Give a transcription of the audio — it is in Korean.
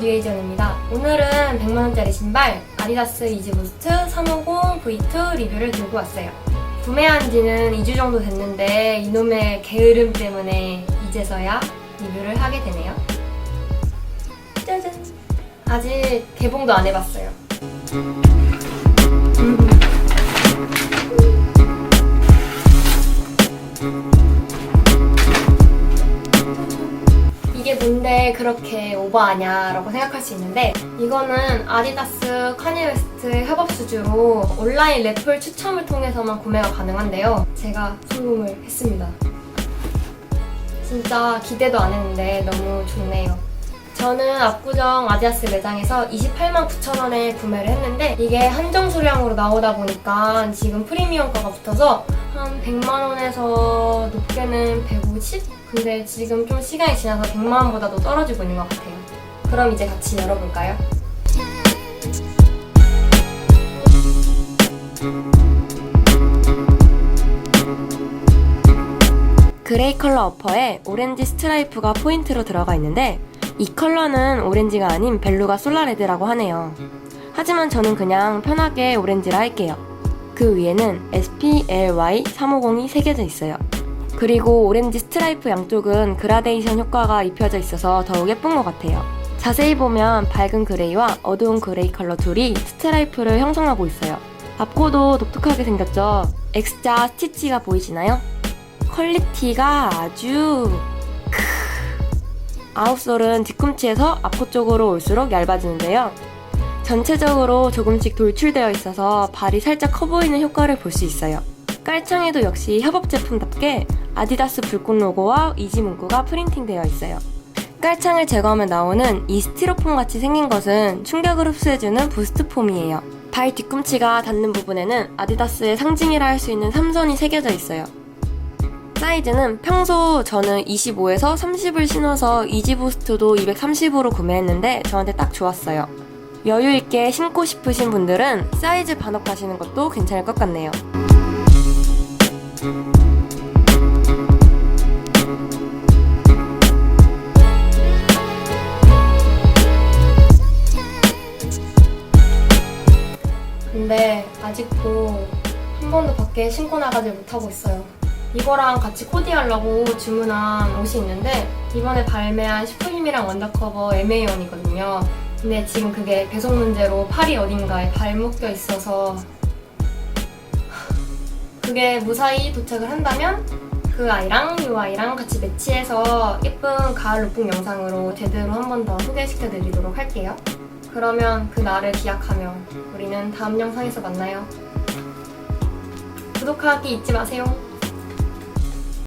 뉴에이전입니다. 오늘은 100만원짜리 신발 아디다스 이지부스트 350 V2 리뷰를 들고 왔어요. 구매한 지는 2주 정도 됐는데 이놈의 게으름 때문에 이제서야 리뷰를 하게 되네요. 짜잔! 아직 개봉도 안 해봤어요. 이게 뭔데 그렇게 오버하냐라고 생각할 수 있는데 이거는 아디다스 카니 웨스트 협업 수주로 온라인 래플 추첨을 통해서만 구매가 가능한데요. 제가 성공을 했습니다. 진짜 기대도 안 했는데 너무 좋네요. 저는 압구정 아디다스 매장에서 28만 9천 원에 구매를 했는데 이게 한정 수량으로 나오다 보니까 지금 프리미엄가가 붙어서 한 100만 원에서 높게는 150? 근데 지금 좀 시간이 지나서 100만 원보다도 떨어지고 있는 것 같아요. 그럼 이제 같이 열어볼까요? 그레이 컬러 어퍼에 오렌지 스트라이프가 포인트로 들어가 있는데 이 컬러는 오렌지가 아닌 벨루가 솔라레드라고 하네요. 하지만 저는 그냥 편하게 오렌지라 할게요. 그 위에는 SPLY 350이 새겨져 있어요. 그리고 오렌지 스트라이프 양쪽은 그라데이션 효과가 입혀져 있어서 더욱 예쁜 것 같아요. 자세히 보면 밝은 그레이와 어두운 그레이 컬러 둘이 스트라이프를 형성하고 있어요. 앞코도 독특하게 생겼죠? X자 스티치가 보이시나요? 퀄리티가 아주 크. 아웃솔은 뒤꿈치에서 앞코 쪽으로 올수록 얇아지는데요. 전체적으로 조금씩 돌출되어 있어서 발이 살짝 커 보이는 효과를 볼 수 있어요. 깔창에도 역시 협업 제품답게 아디다스 불꽃 로고와 이지 문구가 프린팅되어 있어요. 깔창을 제거하면 나오는 이 스티로폼 같이 생긴 것은 충격을 흡수해주는 부스트 폼이에요. 발 뒤꿈치가 닿는 부분에는 아디다스의 상징이라 할 수 있는 삼선이 새겨져 있어요. 사이즈는 평소 저는 25에서 30을 신어서 이지부스트도 230으로 구매했는데 저한테 딱 좋았어요. 여유 있게 신고 싶으신 분들은 사이즈 반업 가시는 것도 괜찮을 것 같네요. 근데 아직도 한 번도 밖에 신고 나가지 못하고 있어요. 이거랑 같이 코디하려고 주문한 옷이 있는데 이번에 발매한 슈프림이랑 원더커버 MA1이거든요. 근데 지금 그게 배송 문제로 팔이 어딘가에 발 묶여 있어서 그게 무사히 도착을 한다면 그 아이랑 이 아이랑 같이 매치해서 예쁜 가을 룩북 영상으로 제대로 한 번 더 소개시켜 드리도록 할게요. 그러면 그 날을 기약하며 우리는 다음 영상에서 만나요. 구독하기 잊지 마세요.